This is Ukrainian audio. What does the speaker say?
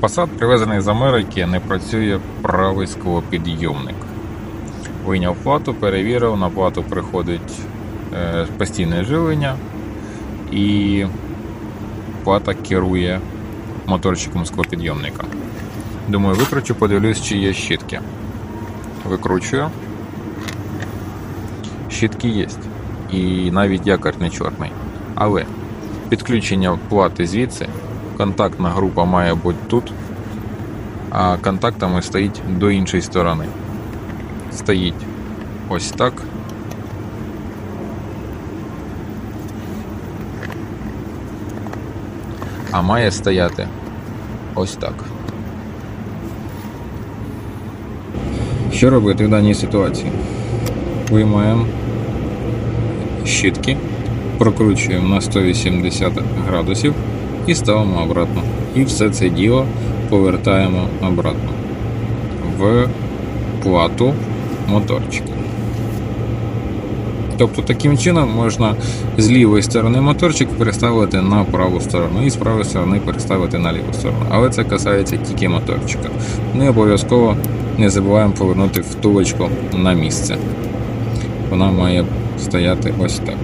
Passat, привезений з Америки, не працює правий склопідйомник. Вийняв плату, перевірив, на плату приходить е, постійне живлення і плата керує моторчиком склопідйомника. Думаю, викручу, подивлюсь, чи є щітки. Викручую. Щітки є. І навіть якорь не чорний. Але підключення плати звідси, контактна група має бути тут, а контактами стоїть до іншої сторони. Стоїть ось так. А має стояти ось так. Що робити в даній ситуації? Виймаємо щітки, прокручуємо на 180 градусів і ставимо обратно. І все це діло повертаємо обратно в плату моторчика. Тобто таким чином можна з лівої сторони моторчик переставити на праву сторону і з правої сторони переставити на ліву сторону. Але це касається тільки моторчика. І обов'язково не забуваємо повернути втулочку на місце. Вона має стояти ось так.